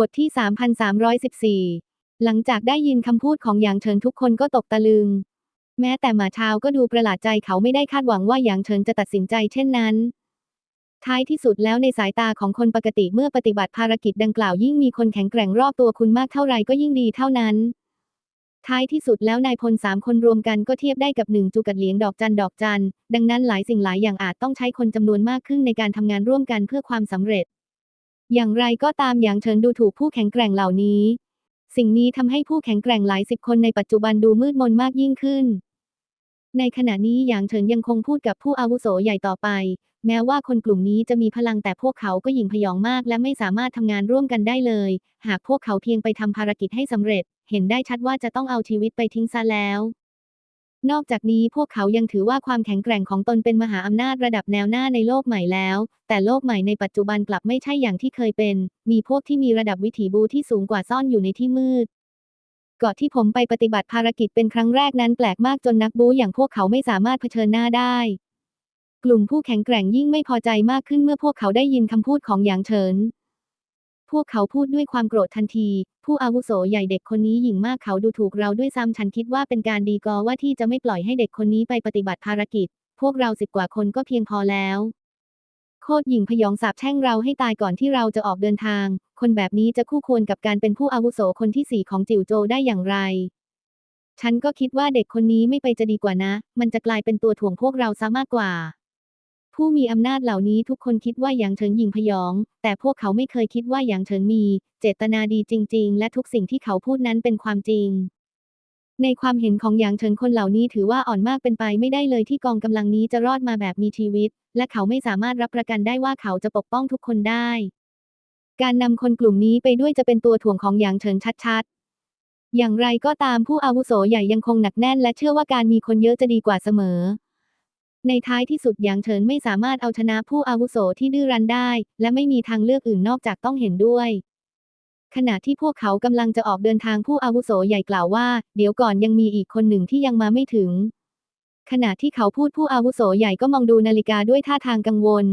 บทที่ 3,314 หลังจากได้ยินคำพูดของหยางเฉินทุกคนก็ตกตะลึง แม้แต่หมาชาวก็ดูประหลาดใจเขาไม่ได้คาดหวังว่าหยางเฉินจะตัดสินใจเช่นนั้น ท้ายที่สุดแล้วในสายตาของคนปกติเมื่อปฏิบัติภารกิจดังกล่าวยิ่งมีคนแข็งแกร่งรอบตัวคุณมากเท่าไรก็ยิ่งดีเท่านั้น ท้ายที่สุดแล้วนายพลสามคนรวมกันก็เทียบได้กับหนึ่งจูกัดเหลียงดอกจันดอกจันดังนั้นหลายสิ่งหลายอย่างอาจต้องใช้คนจำนวนมากขึ้นในการทำงานร่วมกันเพื่อความสำเร็จ อย่างไรก็ตามอย่างเฉินดูถูกผู้แข็งแกร่งเหล่านี้ สิ่งนี้ทำให้ผู้แข็งแกร่งหลายสิบคนในปัจจุบันดูมืดมนมากยิ่งขึ้น ในขณะนี้หยางเฉินยังคงพูดกับผู้อาวุโสใหญ่ต่อไป แม้ว่าคนกลุ่มนี้จะมีพลังแต่พวกเขาก็หยิ่งพยองมาก และไม่สามารถทำงานร่วมกันได้เลย หากพวกเขาเพียงไปทำภารกิจให้สำเร็จ เห็นได้ชัดว่าจะต้องเอาชีวิตไปทิ้งซะแล้ว นอกจากนี้พวกเขายังถือว่าความแข็งแกร่งของตนเป็นมหาอำนาจระดับแนวหน้าในโลกใหม่แล้ว แต่โลกใหม่ในปัจจุบันกลับไม่ใช่อย่างที่เคยเป็น มีพวกที่มีระดับวิถีบูที่สูงกว่าซ่อนอยู่ในที่มืดก่อนที่ผมไปปฏิบัติภารกิจเป็นครั้งแรกนั้นแปลกมากจนนักบูอย่างพวกเขาไม่สามารถเผชิญหน้าได้ กลุ่มผู้แข็งแกร่งยิ่งไม่พอใจมากขึ้นเมื่อพวกเขาได้ยินคำพูดของหยางเฉิน วกเขาพูดด้วยความโกรธทันที ผู้อาวุโสใหญ่เด็กคนนี้หยิ่งมากเขาดูถูกเราด้วยซ้ำฉันคิดว่าเป็นการดีกอว่าที่จะไม่ปล่อยให้เด็กคนนี้ไปปฏิบัติภารกิจ พวกเราสิบกว่าคนก็เพียงพอแล้ว โคตรหยิ่งพยองสาบแช่งเราให้ตายก่อนที่เราจะออกเดินทาง คนแบบนี้จะคู่ควรกับการเป็นผู้อาวุโสคนที่สี่ของจิ๋วโจได้อย่างไร ฉันก็คิดว่าเด็กคนนี้ไม่ไปจะดีกว่านะ มันจะกลายเป็นตัวถ่วงพวกเราซะมากกว่า ผู้มีอำนาจเหล่านี้ทุกคนคิดว่าหยางเฉินหยิงพยอง แต่พวกเขาไม่เคยคิดว่าหยางเฉินมี เจตนาดีจริง ๆ และทุกสิ่งที่เขาพูดนั้นเป็นความจริง ในความเห็นของหยางเฉินคนเหล่านี้ถือว่าอ่อนมากเป็นไปไม่ได้เลยที่กองกำลังนี้จะรอดมาแบบมีชีวิต และเขาไม่สามารถรับประกันได้ว่าเขาจะปกป้องทุกคนได้ การนำคนกลุ่มนี้ไปด้วยจะเป็นตัวถ่วงของหยางเฉินชัดๆ อย่างไรก็ตามผู้อาวุโสใหญ่ยังคงหนักแน่น และเชื่อว่าการมีคนเยอะจะดีกว่าเสมอ ในท้ายที่สุดหยางเฉินไม่สามารถเอาชนะผู้อาวุโสที่ดื้อรั้นได้ และไม่มีทางเลือกอื่นนอกจากต้องเห็นด้วย ขณะที่พวกเขากำลังจะออกเดินทางผู้อาวุโสใหญ่กล่าวว่า เดี๋ยวก่อนยังมีอีกคนหนึ่งที่ยังมาไม่ถึง ขณะที่เขาพูดผู้อาวุโสใหญ่ก็มองดูนาฬิกาด้วยท่าทางกังวล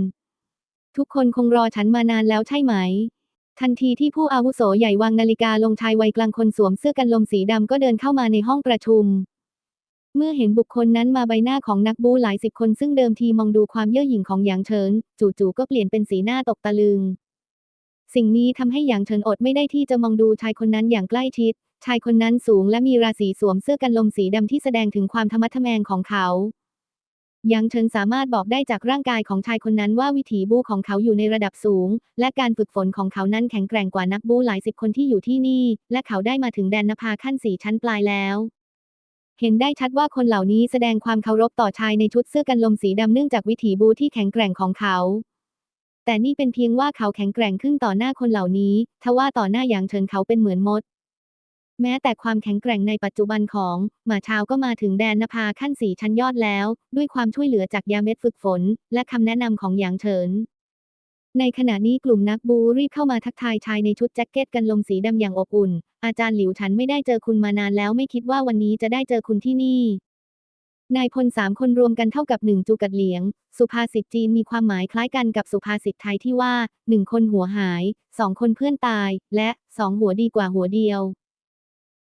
ทุกคนคงรอฉันมานานแล้วใช่ไหม ทันทีที่ผู้อาวุโสใหญ่วางนาฬิกาลงชายวัยกลางคนสวมเสื้อกันลมสีดำก็เดินเข้ามาในห้องประชุม เมื่อเห็นบุคคลนั้นมาใบหน้าของนักบูหลายสิบคนซึ่งเดิมทีมองดูความเย่อหยิ่งของหยางเฉินจู่ๆก็เปลี่ยนเป็นสีหน้าตกตะลึง สิ่งนี้ทำให้หยางเฉินอดไม่ได้ที่จะมองดูชายคนนั้นอย่างใกล้ชิด ชายคนนั้นสูงและมีราศีสวมเสื้อกันลมสีดำที่แสดงถึงความธรรมะทแมงของเขาหยางเฉินสามารถบอกได้จากร่างกายของชายคนนั้นว่าวิถีบูของเขาอยู่ในระดับสูง และการฝึกฝนของเขานั้นแข็งแกร่งกว่านักบูหลายสิบคนที่อยู่ที่นี่ และเขาได้มาถึงแดนนภาขั้นสี่ชั้นปลายแล้ว เห็นได้ชัดว่าคนเหล่านี้แสดงความเคารพต่อชายในชุดเสื้อกันลมสีดำเนื่องจากวิถีบูที่แข็งแกร่งของเขา แต่นี่เป็นเพียงว่าเขาแข็งแกร่งขึ้นต่อหน้าคนเหล่านี้ ทว่าต่อหน้าหยางเฉินเขาเป็นเหมือนมด แม้แต่ความแข็งแกร่งในปัจจุบันของหมาชาวก็มาถึงแดนนภาขั้นสี่ชั้นยอดแล้ว ด้วยความช่วยเหลือจากยาเม็ดฝึกฝน และคำแนะนำของหยางเฉินในขณะนี้กลุ่มนักบูรีบเข้ามาทักทายชายในชุดแจ็คเก็ตกันลมสีดำอย่างอบอุ่น อาจารย์หลิวฉันไม่ได้เจอคุณมานานแล้วไม่คิดว่าวันนี้จะได้เจอคุณที่นี่ นายพลสามคนรวมกันเท่ากับหนึ่งจูกัดเหลียง สุภาษิตจีนมีความหมายคล้ายกันกับสุภาษิตไทยที่ว่าหนึ่งคนหัวหายสองคนเพื่อนตาย และสองหัวดีกว่าหัวเดียว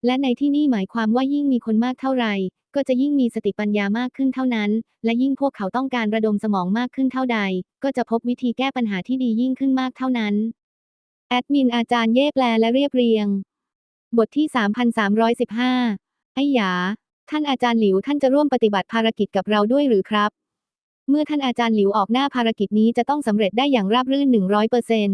และในที่นี่หมายความว่ายิ่งมีคนมากเท่าไหร่ ก็จะยิ่งมีสติปัญญามากขึ้นเท่านั้น และยิ่งพวกเขาต้องการระดมสมองมากขึ้นเท่าใด ก็จะพบวิธีแก้ปัญหาที่ดียิ่งขึ้นมากเท่านั้น แอดมินอาจารย์เย่แปลและเรียบเรียง บทที่ 3,315 ไอ้หยา ท่านอาจารย์หลิวท่านจะร่วมปฏิบัติภารกิจกับเราด้วยหรือครับ เมื่อท่านอาจารย์หลิวออกหน้าภารกิจนี้จะต้องสำเร็จได้อย่างราบรื่น 100%เปอร์เซน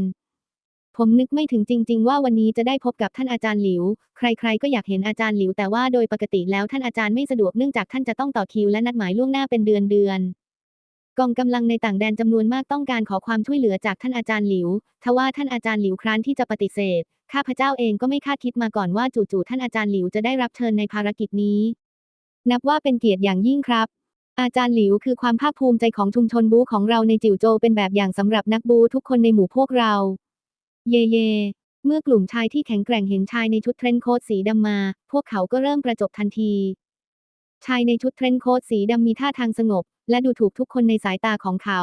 ผมนึกไม่ถึงจริง ๆ ว่าวันนี้จะได้พบกับท่านอาจารย์หลิว ใคร ๆ ก็อยากเห็นอาจารย์หลิว แต่ว่าโดยปกติแล้วท่านอาจารย์ไม่สะดวกเนื่องจากท่านจะต้องต่อคิวและนัดหมายล่วงหน้าเป็นเดือนเดือนๆกองกำลังในต่างแดนจำนวนมากต้องการขอความช่วยเหลือจากท่านอาจารย์หลิว ทว่าท่านอาจารย์หลิวครั้นที่จะปฏิเสธ ข้าพเจ้าเองก็ไม่คาดคิดมาก่อนว่าจู่ๆท่านอาจารย์หลิวจะได้รับเชิญในภารกิจนี้ นับว่าเป็นเกียรติอย่างยิ่งครับ อาจารย์หลิวคือความภาคภูมิใจของชุมชนบูของเราในจิ๋วโจวเป็นแบบอย่างสำหรับนักบูทุกคนในหมู่พวกเรา เย่เย่เมื่อกลุ่มชายที่แข็งแกร่งเห็นชายในชุดเทรนโค้ทสีดำมา พวกเขาก็เริ่มประจบทันที ชายในชุดเทรนโค้ทสีดำมีท่าทางสงบ และดูถูกทุกคนในสายตาของเขา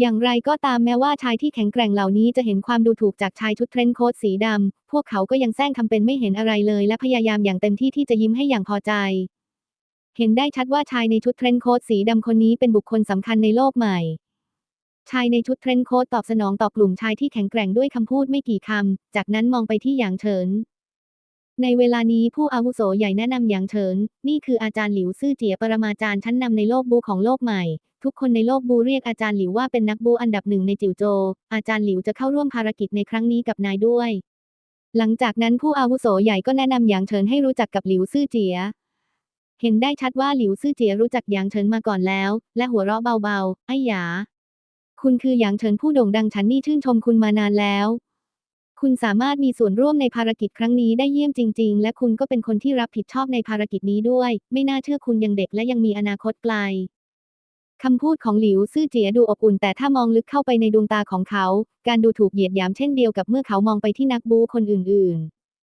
อย่างไรก็ตามแม้ว่าชายที่แข็งแกร่งเหล่านี้จะเห็นความดูถูกจากชายชุดเทรนโค้ทสีดำ พวกเขาก็ยังแซงทำเป็นไม่เห็นอะไรเลยและพยายามอย่างเต็มที่ที่จะยิ้มให้อย่างพอใจ เห็นได้ชัดว่าชายในชุดเทรนโค้ทสีดำคนนี้เป็นบุคคลสำคัญในโลกใหม่ ชายในชุดเทรนโค้ทตอบสนองต่อกลุ่มชายที่แข็งแกร่งด้วยคำพูดไม่กี่คำ จากนั้นมองไปที่หยางเฉิน ในเวลานี้ผู้อาวุโสใหญ่แนะนำหยางเฉิน นี่คืออาจารย์หลิวซื่อเจียปรมาจารย์ชั้นนำในโลกบูของโลกใหม่ ทุกคนในโลกบูเรียกอาจารย์หลิวว่าเป็นนักบูอันดับหนึ่งในจิวโจ อาจารย์หลิวจะเข้าร่วมภารกิจในครั้งนี้กับนายด้วย หลังจากนั้นผู้อาวุโสใหญ่ก็แนะนำหยางเฉินให้รู้จักกับหลิวซื่อเจีย เห็นได้ชัดว่าหลิวซื่อเจียรู้จักหยางเฉินมาก่อนแล้ว และหัวเราะเบาๆ ไอ้หยา คุณคือหยางเฉินผู้โด่งดังฉันนี่ชื่นชมคุณมานานแล้ว คุณสามารถมีส่วนร่วมในภารกิจครั้งนี้ได้เยี่ยมจริง ๆ และคุณก็เป็นคนที่รับผิดชอบในภารกิจนี้ด้วย ไม่น่าเชื่อคุณยังเด็กและยังมีอนาคตไกลคำพูดของหลิวซื่อเจียดูอบอุ่นแต่ถ้ามองลึกเข้าไปในดวงตาของเขา การดูถูกเหยียดหยามเช่นเดียวกับเมื่อเขามองไปที่นักบูคนอื่น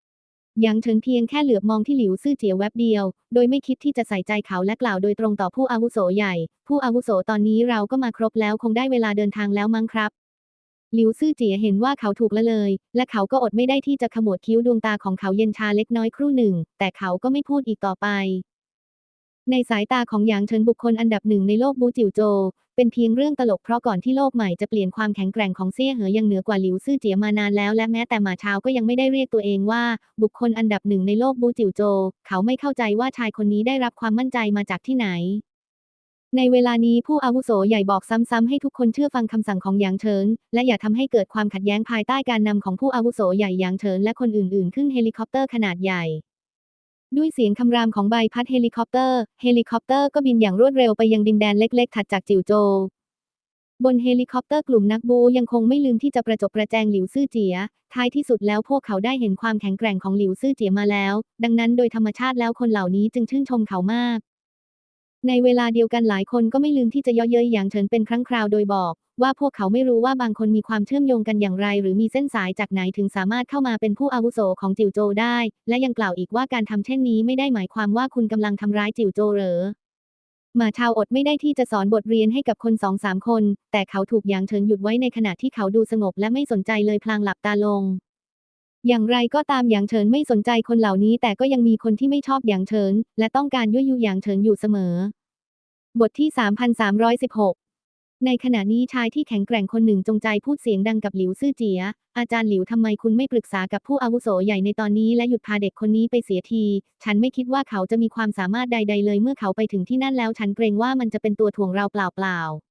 ๆยางเฉินเพียงแค่เหลือบมองที่หลิวซื่อเจียแวบเดียว โดยไม่คิดที่จะใส่ใจเขาและกล่าวโดยตรงต่อผู้อาวุโสใหญ่ ผู้อาวุโสตอนนี้เราก็มาครบแล้วคงได้เวลาเดินทางแล้วมั้งครับ หลิวซื่อเจียเห็นว่าเขาถูกละเลย และเขาก็อดไม่ได้ที่จะขมวดคิ้วดวงตาของเขาเย็นชาเล็กน้อยครู่หนึ่ง แต่เขาก็ไม่พูดอีกต่อไป ในสายตาของหยางเฉินบุคคลอันดับหนึ่งในโลกบูจิวโจ เป็นเพียงเรื่องตลกเพราะก่อนที่โลกใหม่จะเปลี่ยนความแข็งแกร่งของเซี่ยเหอยังเหนือกว่าหลิวซื่อเจียมานานแล้วและแม้แต่หมาเชาก็ยังไม่ได้เรียกตัวเองว่า บุคคลอันดับหนึ่งในโลกบูจิวโจ เขาไม่เข้าใจว่าชายคนนี้ได้รับความมั่นใจมาจากที่ไหน ในเวลานี้ผู้อาวุโสใหญ่บอกซ้ำๆให้ทุกคนเชื่อฟังคำสั่งของหยางเฉิน และอย่าทำให้เกิดความขัดแย้งภายใต้การนำของผู้อาวุโสใหญ่หยางเฉินและคนอื่นๆ ขึ้นเฮลิคอปเตอร์ขนาดใหญ่ ด้วยเสียงคำรามของใบพัดเฮลิคอปเตอร์ เฮลิคอปเตอร์ก็บินอย่างรวดเร็วไปยังดินแดนเล็ก ๆ ถัดจากจิวโจ บนเฮลิคอปเตอร์กลุ่มนักบูยังคงไม่ลืมที่จะประจบประแจงหลิวซื่อเจีย ท้ายที่สุดแล้วพวกเขาได้เห็นความแข็งแกร่งของหลิวซื่อเจียมาแล้ว ดังนั้นโดยธรรมชาติแล้วคนเหล่านี้จึงชื่นชมเขามาก ในเวลาเดียวกันหลายคนก็ไม่ลืมที่จะเย่อเย้ยอย่างเฉินเป็นครั้งคราวโดยบอก ว่าพวกเขาไม่รู้ว่าบางคนมีความเชื่อมโยงกันอย่างไร หรือมีเส้นสายจากไหนถึงสามารถเข้ามาเป็นผู้อาวุโสของจิวโจได้ และยังกล่าวอีกว่าการทำเช่นนี้ไม่ได้หมายความว่าคุณกำลังทำร้ายจิวโจเหรอหมาชาวอดไม่ได้ที่จะสอนบทเรียนให้กับคนสองสามคน แต่เขาถูกหยางเฉินหยุดไว้ในขณะที่เขาดูสงบและไม่สนใจเลยพลางหลับตาลง อย่างไรก็ตามหยางเฉินไม่สนใจคนเหล่านี้ แต่ก็ยังมีคนที่ไม่ชอบหยางเฉินและต้องการยั่วยุหยางเฉินอยู่เสมอ บทที่ 3316 ในขณะนี้ชายที่แข็งแกร่งคนหนึ่งจงใจพูดเสียงดังกับหลิวซื่อเจีย อาจารย์หลิวทำไมคุณไม่ปรึกษากับผู้อาวุโสใหญ่ในตอนนี้และหยุดพาเด็กคนนี้ไปเสียที ฉันไม่คิดว่าเขาจะมีความสามารถใด ๆ เลย เมื่อเขาไปถึงที่นั่นแล้ว ฉันเกรงว่ามันจะเป็นตัวถ่วงเราเปล่าๆ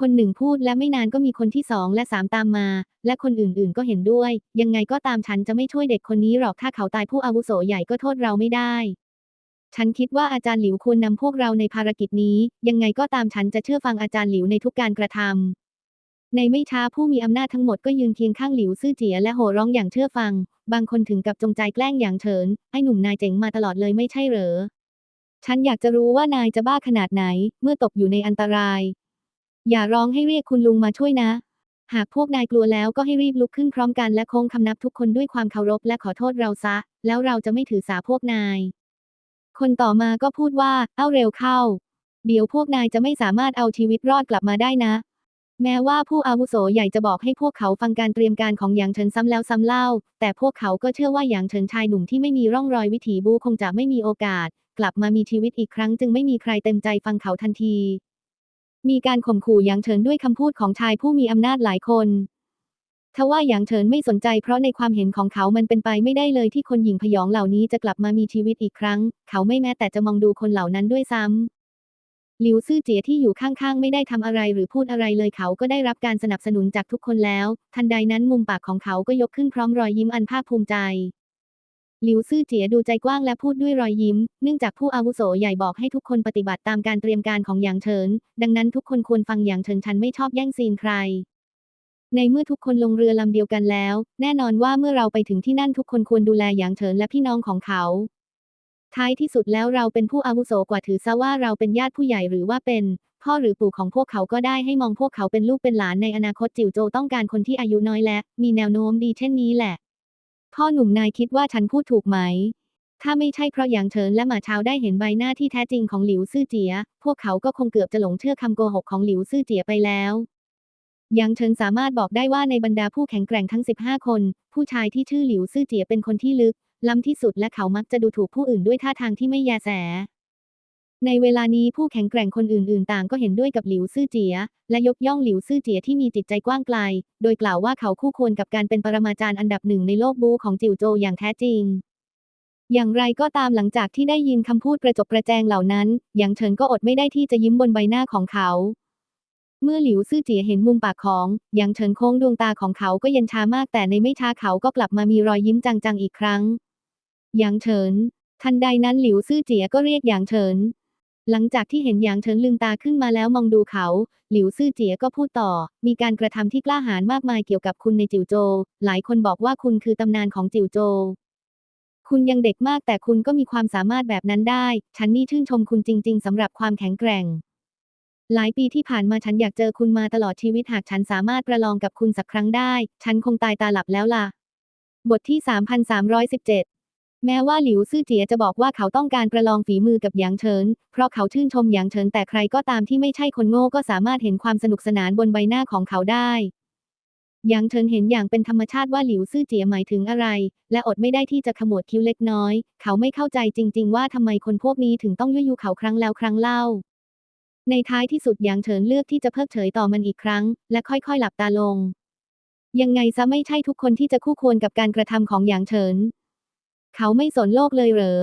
คนหนึ่งพูดและไม่นานก็มีคนที่สองและสามตามมา และคนอื่นๆก็เห็นด้วย ยังไงก็ตามฉันจะไม่ช่วยเด็กคนนี้หรอกถ้าเขาตายผู้อาวุโสใหญ่ก็โทษเราไม่ได้ ฉันคิดว่าอาจารย์หลิวควรนำพวกเราในภารกิจนี้ ยังไงก็ตามฉันจะเชื่อฟังอาจารย์หลิวในทุกการกระทำในไม่ช้าผู้มีอำนาจทั้งหมดก็ยืนเคียงข้างหลิวซื่อเจียและโห่ร้องอย่างเชื่อฟัง บางคนถึงกับจงใจแกล้งอย่างเฉินไอ้หนุ่มนายเจ๋งมาตลอดเลยไม่ใช่เหรอฉันอยากจะรู้ว่านายจะบ้าขนาดไหน เมื่อตกอยู่ในอันตราย อย่าร้องให้เรียกคุณลุงมาช่วยนะ หากพวกนายกลัวแล้วก็ให้รีบลุกขึ้นพร้อมกันและโค้งคำนับทุกคนด้วยความเคารพและขอโทษเราซะ แล้วเราจะไม่ถือสาพวกนาย คนต่อมาก็พูดว่า เอ้าเร็วเข้า เดี๋ยวพวกนายจะไม่สามารถเอาชีวิตรอดกลับมาได้นะ แม้ว่าผู้อาวุโสใหญ่จะบอกให้พวกเขาฟังการเตรียมการของหยางเฉินซ้ำแล้วซ้ำเล่า แต่พวกเขาก็เชื่อว่าหยางเฉินชายหนุ่มที่ไม่มีร่องรอยวิถีบูคงจะไม่มีโอกาส กลับมามีชีวิตอีกครั้ง จึงไม่มีใครเต็มใจฟังเขาทันที มีการข่มขู่หยางเฉินด้วยคำพูดของชายผู้มีอำนาจหลายคนทว่าหยางเฉินไม่สนใจเพราะในความเห็นของเขามันเป็นไปไม่ได้เลยที่คนหญิงพยองเหล่านี้จะกลับมามีชีวิตอีกครั้ง เขาไม่แม้แต่จะมองดูคนเหล่านั้นด้วยซ้ำหลิวซื่อเจียที่อยู่ข้างๆ ไม่ได้ทำอะไรหรือพูดอะไรเลยเขาก็ได้รับการสนับสนุนจากทุกคนแล้ว ทันใดนั้นมุมปากของเขาก็ยกขึ้นพร้อมรอยยิ้มอันภาคภูมิใจ หลิวซื่อเจียดูใจกว้างและพูดด้วยรอยยิ้ม เนื่องจากผู้อาวุโสใหญ่บอกให้ทุกคนปฏิบัติตามการเตรียมการของหยางเฉิน ดังนั้นทุกคนควรฟังหยางเฉินฉันไม่ชอบแย่งซีนใคร ในเมื่อทุกคนลงเรือลำเดียวกันแล้ว แน่นอนว่าเมื่อเราไปถึงที่นั่นทุกคนควรดูแลหยางเฉินและพี่น้องของเขา ท้ายที่สุดแล้วเราเป็นผู้อาวุโสกว่าถือซะว่าเราเป็นญาติผู้ใหญ่หรือว่าเป็น พ่อหรือปู่ของพวกเขาก็ได้ให้มองพวกเขาเป็นลูกเป็นหลานในอนาคตจิ๋วโจต้องการคนที่อายุน้อยและ มีแนวโน้มดีเช่นนี้แหละ พ่อหนุ่มนายคิดว่าฉันพูดถูกไหม ถ้าไม่ใช่เพราะหยางเฉินและหมาเชาได้เห็นใบหน้าที่แท้จริงของหลิวซื่อเจีย พวกเขาก็คงเกือบจะหลงเชื่อคำโกหกของหลิวซื่อเจียไปแล้วหยางเฉินสามารถบอกได้ว่าในบรรดาผู้แข็งแกร่งทั้ง 15 คน ผู้ชายที่ชื่อหลิวซื่อเจียเป็นคนที่ลึกล้ำที่สุดและเขามักจะดูถูกผู้อื่นด้วยท่าทางที่ไม่แยแส ในเวลานี้ผู้แข็งแกร่งคนอื่น ๆ ต่างก็เห็นด้วยกับหลิวซื่อเจีย และยกย่องหลิวซื่อเจียที่มีจิตใจกว้างไกล โดยกล่าวว่าเขาคู่ควรกับการเป็นปรมาจารย์อันดับหนึ่งในโลกบูของจิวโจอย่างแท้จริง อย่างไรก็ตามหลังจากที่ได้ยินคำพูดประจบประแจงเหล่านั้น หยางเฉินก็อดไม่ได้ที่จะยิ้มบนใบหน้าของเขา เมื่อหลิวซื่อเจียเห็นมุมปากของหยางเฉินโค้งดวงตาของเขาก็เย็นชามาก แต่ในไม่ช้าเขาก็กลับมามีรอยยิ้มจางๆอีกครั้งหยางเฉินทันใดนั้นหลิวซื่อเจียก็เรียกหยางเฉิน หลังจากที่เห็นหยางเฉินลืมตาขึ้นมาแล้วมองดูเขา หลิวซื่อเจียก็พูดต่อ มีการกระทำที่กล้าหาญมากมายเกี่ยวกับคุณในจิวโจวหลายคนบอกว่าคุณคือตำนานของจิวโจวคุณยังเด็กมากแต่คุณก็มีความสามารถแบบนั้นได้ ฉันนี่ชื่นชมคุณจริง ๆสำหรับความแข็งแกร่ง หลายปีที่ผ่านมาฉันอยากเจอคุณมาตลอดชีวิตหากฉันสามารถประลองกับคุณสักครั้งได้ ฉันคงตายตาหลับแล้วล่ะ บทที่ 3317 แม้ว่าหลิวซื่อเจียจะบอกว่าเขาต้องการประลองฝีมือกับหยางเฉิน เพราะเขาชื่นชมหยางเฉินแต่ใครก็ตามที่ไม่ใช่คนโง่ก็สามารถเห็นความสนุกสนานบนใบหน้าของเขาได้หยางเฉินเห็นอย่างเป็นธรรมชาติว่าหลิวซื่อเจียหมายถึงอะไร และอดไม่ได้ที่จะขมวดคิ้วเล็กน้อย เขาไม่เข้าใจจริง ๆ ว่าทำไมคนพวกนี้ถึงต้องยั่วยุเขาครั้งแล้วครั้งเล่า ในท้ายที่สุดหยางเฉินเลือกที่จะเพิกเฉยต่อมันอีกครั้ง และค่อยๆหลับตาลง ยังไงซะไม่ใช่ทุกคนที่จะคู่ควรกับการกระทำของหยางเฉิน เขาไม่สนโลกเลยเหรอ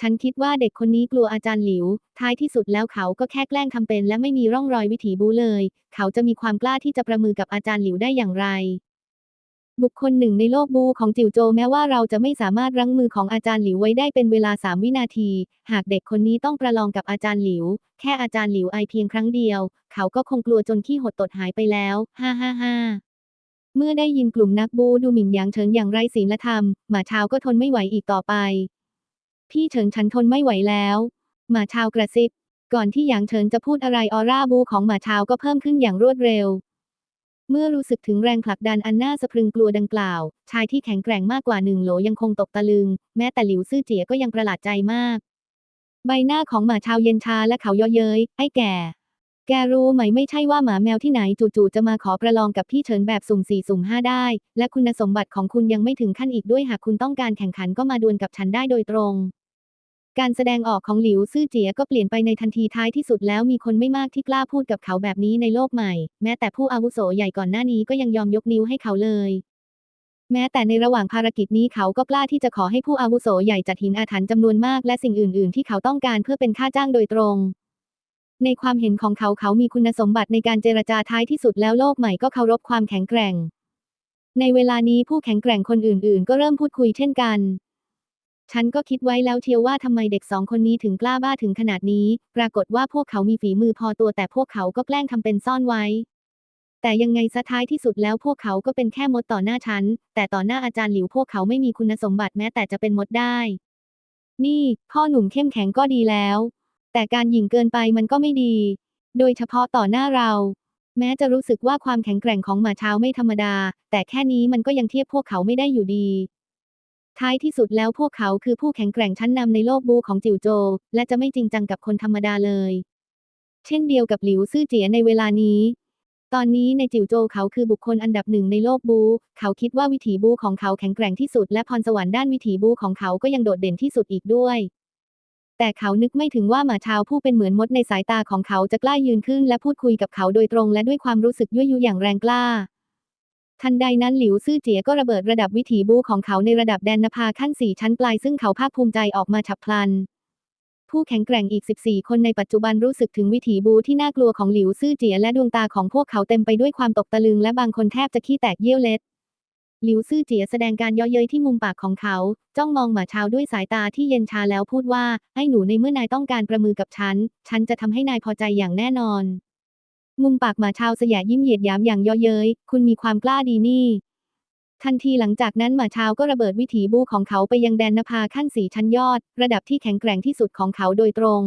ฉันคิดว่าเด็กคนนี้กลัวอาจารย์หลิว ท้ายที่สุดแล้วเขาก็แค่แกล้งทำเป็น และไม่มีร่องรอยวิถีบูเลย เขาจะมีความกล้าที่จะประมือกับอาจารย์หลิวได้อย่างไร บุคคลหนึ่งในโลกบูของจิ๋วโจวแม้ว่าเราจะไม่สามารถรั้งมือของอาจารย์หลิวไว้ได้เป็นเวลาสามวินาที หากเด็กคนนี้ต้องประลองกับอาจารย์หลิว แค่อาจารย์หลิวไอเพียงครั้งเดียว เขาก็คงกลัวจนขี้หดตดหายไปแล้ว ฮ่าฮ่าฮ่า เมื่อได้ยินกลุ่มนักบูดูหมิ่นหยางเฉินอย่างไร้ศีลธรรม หมาชาวก็ทนไม่ไหวอีกต่อไป พี่เฉินฉันทนไม่ไหวแล้ว หมาชาวกระซิบ ก่อนที่หยางเฉินจะพูดอะไรออร่าบูของหมาชาวก็เพิ่มขึ้นอย่างรวดเร็ว เมื่อรู้สึกถึงแรงผลักดันอันน่าสะพรึงกลัวดังกล่าว ชายที่แข็งแกร่งมากกว่าหนึ่งโหลยังคงตกตะลึง แม้แต่หลิวซื่อเจียก็ยังประหลาดใจมาก ใบหน้าของหมาชาวเย็นชาและเขาย่อเย้ยไอ้แก่ แกรู้ไหมไม่ใช่ว่าหมาแมวที่ไหนจู่ๆจะมาขอประลองกับพี่เฉินแบบสุ่มสี่สุ่มห้าได้ และคุณสมบัติของคุณยังไม่ถึงขั้นอีกด้วยหากคุณต้องการแข่งขันก็มาดวลกับฉันได้โดยตรง การแสดงออกของหลิวซื่อเจียก็เปลี่ยนไปในทันทีท้ายที่สุดแล้วมีคนไม่มากที่กล้าพูดกับเขาแบบนี้ในโลกใหม่ แม้แต่ผู้อาวุโสใหญ่ก่อนหน้านี้ก็ยังยอมยกนิ้วให้เขาเลยแม้แต่ในระหว่างภารกิจนี้เขาก็กล้าที่จะขอให้ผู้อาวุโสใหญ่จัดหินอาถรรพ์จำนวนมากและสิ่งอื่น ๆ ที่เขาต้องการเพื่อเป็นค่าจ้างโดยตรง ในความเห็นของเขาเขามีคุณสมบัติในการเจรจาท้ายที่สุดแล้วโลกใหม่ก็เคารพความแข็งแกร่ง ในเวลานี้ผู้แข็งแกร่งคนอื่นๆ ก็เริ่มพูดคุยเช่นกัน ฉันก็คิดไว้แล้วเทียวว่าทำไมเด็กสองคนนี้ถึงกล้าบ้าถึงขนาดนี้ ปรากฏว่าพวกเขามีฝีมือพอตัวแต่พวกเขาก็แกล้งทำเป็นซ่อนไว้ แต่ยังไงซะท้ายที่สุดแล้วพวกเขาก็เป็นแค่มดต่อหน้าฉัน แต่ต่อหน้าอาจารย์หลิวพวกเขาไม่มีคุณสมบัติแม้แต่จะเป็นมดได้ นี่ พ่อหนุ่มเข้มแข็งก็ดีแล้ว แต่การหยิ่งเกินไปมันก็ไม่ดี โดยเฉพาะต่อหน้าเรา แม้จะรู้สึกว่าความแข็งแกร่งของหมาเช้าไม่ธรรมดา แต่แค่นี้มันก็ยังเทียบพวกเขาไม่ได้อยู่ดี ท้ายที่สุดแล้วพวกเขาคือผู้แข็งแกร่งชั้นนำในโลกบูของจิวโจ และจะไม่จริงจังกับคนธรรมดาเลย เช่นเดียวกับหลิวซื่อเจียในเวลานี้ตอนนี้ในจิวโจเขาคือบุคคลอันดับหนึ่งในโลกบู เขาคิดว่าวิถีบูของเขาแข็งแกร่งที่สุดและพรสวรรค์ด้านวิถีบูของเขาก็ยังโดดเด่นที่สุดอีกด้วย แต่เขานึกไม่ถึงว่าหมาชาวผู้เป็นเหมือนมดในสายตาของเขาจะกล้ายืนขึ้นและพูดคุยกับเขาโดยตรงและด้วยความรู้สึกยั่วยุอย่างแรงกล้า ทันใดนั้นหลิวซื่อเจียก็ระเบิดระดับวิถีบูของเขาในระดับแดนนภาขั้นสี่ชั้นปลายซึ่งเขาภาคภูมิใจออกมาฉับพลัน ผู้แข็งแกร่งอีก 14 คนในปัจจุบันรู้สึกถึงวิถีบูที่น่ากลัวของหลิวซื่อเจียและดวงตาของพวกเขาเต็มไปด้วยความตกตะลึงและบางคนแทบจะขี้แตกเยี่ยวเล็ด หลิวซื่อเจียแสดงการเย่อเย้ยที่มุมปากของเขา จ้องมองหมาชาวด้วยสายตาที่เย็นชาแล้วพูดว่าไอ้หนูในเมื่อนายต้องการประมือกับฉัน ฉันจะทำให้นายพอใจอย่างแน่นอน มุมปากหมาชาวสยะยิ้มเหยียดยามอย่างเย่อเย้ย คุณมีความกล้าดีนี่ทันทีหลังจากนั้นหมาชาวก็ระเบิดวิถีบูของเขาไปยังแดนนภาขั้นสีชั้นยอด ระดับที่แข็งแกร่งที่สุดของเขาโดยตรง